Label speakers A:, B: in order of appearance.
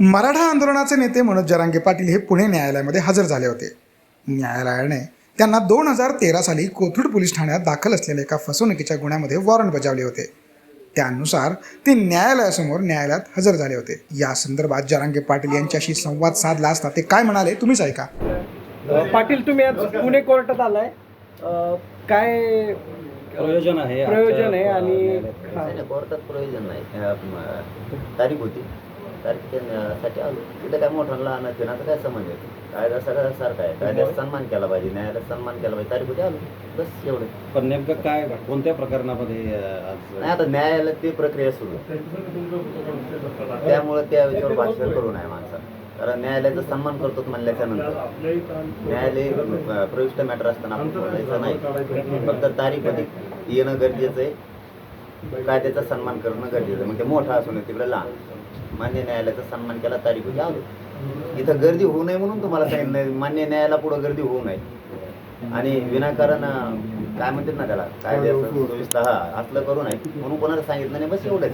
A: मराठा आंदोलनाचे नेते मनोज जरांगे पाटील हे पुणे न्यायालयामध्ये हजर झाले होते. न्यायालयाने त्यांना दोन हजार तेरा साली कोथरूड पोलीस ठाण्यात दाखल असलेल्या एका फसवणुकीच्या गुन्ह्यामध्ये वॉरंट बजावले होते. त्यानुसार ते न्यायालयासमोर न्यायालयात हजर झाले होते. या संदर्भात जरांगे पाटील यांच्याशी संवाद साधला असता ते काय म्हणाले तुम्हीच ऐका.
B: पाटील तुम्ही आज पुणे कोर्टात आलाय. काय
C: प्रयोजन आहे.
B: प्रयोजन आहे आणि
D: कोर्टात प्रयोजन नाही. तारीख होती. तारीखसाठी आलो. तिथं काय मोठा लहान फिरण्याचा काय समज आहे कायदा सगळा सारखा आहे. कायद्याचा सन्मान केला पाहिजे न्यायालयात सन्मान केला पाहिजे तारीख होती आलो. बस एवढं.
C: पण नेमकं काय कोणत्या प्रकरणामध्ये
D: नाही आता न्यायालयात ती प्रक्रिया सुरू आहे. त्यामुळे त्या विषयावर भाष्य करू नये माणसाला. कारण न्यायालयाचा सन्मान करतो म्हणल्याच्या नंतर न्यायालय प्रविष्ट मॅटर असताना आपण बोलायचं नाही. फक्त तारीख येणं गरजेचं आहे. कायद्याचा सन्मान करणं गरजेचं मग ते मोठा असू नये तिकडे लहान. मान्य न्यायालयाचा सन्मान केला तारीख होती. आलो इथं गर्दी होऊ नये म्हणून तुम्हाला सांगितलं मान्य न्यायाला पुढं गर्दी होऊ नये. आणि विनाकारण काय म्हणतात ना त्याला? सुव्यवस्था हा असलं करू नये. म्हणून कोणाला सांगितलं नाही? बस एवढंच.